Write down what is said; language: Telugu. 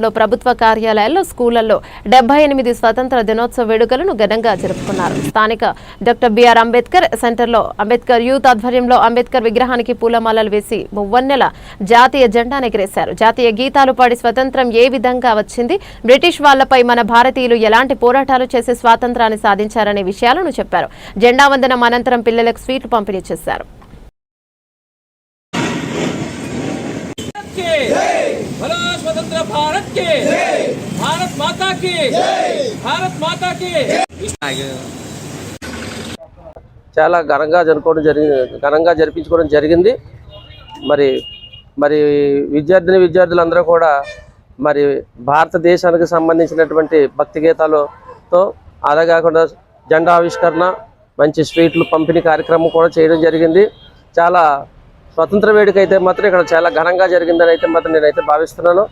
నగరంలో ప్రభుత్వ కార్యాలయాల్లో స్కూళ్ళలో డెబ్బై ఎనిమిది స్వతంత్ర దినోత్సవ వేడుకలను ఘనంగా జరుపుకున్నారు. స్థానిక డాక్టర్ బిఆర్ అంబేద్కర్ సెంటర్లో అంబేద్కర్ యూత్ ఆధ్వర్యంలో అంబేద్కర్ విగ్రహానికి పూలమాలలు వేసి మువ్వన్నెల జాతీయ జెండాను ఎగిరేశారు. జాతీయ గీతాలు పాడి స్వతంత్రం ఏ విధంగా వచ్చింది బ్రిటిష్ వాళ్ళపై మన భారతీయులు ఎలాంటి పోరాటాలు చేసి స్వాతంత్రాన్ని సాధించారనే విషయాలను చెప్పారు. జెండా వందనం అనంతరం పిల్లలకు స్వీట్లు పంపిణీ చేశారు. Hey! చాలా ఘనంగా జరుపుకోవడం జరిగింది ఘనంగా జరిపించుకోవడం జరిగింది. మరి మరి విద్యార్థిని విద్యార్థులందరూ కూడా మరి భారతదేశానికి సంబంధించినటువంటి భక్తి గీతాలతో అదే కాకుండా జెండా ఆవిష్కరణ మంచి స్వీట్లు పంపిణీ కార్యక్రమం కూడా చేయడం జరిగింది. చాలా స్వతంత్ర వేడుక అయితే మాత్రం ఇక్కడ చాలా ఘనంగా జరిగిందని అయితే మాత్రం నేనైతే భావిస్తున్నాను.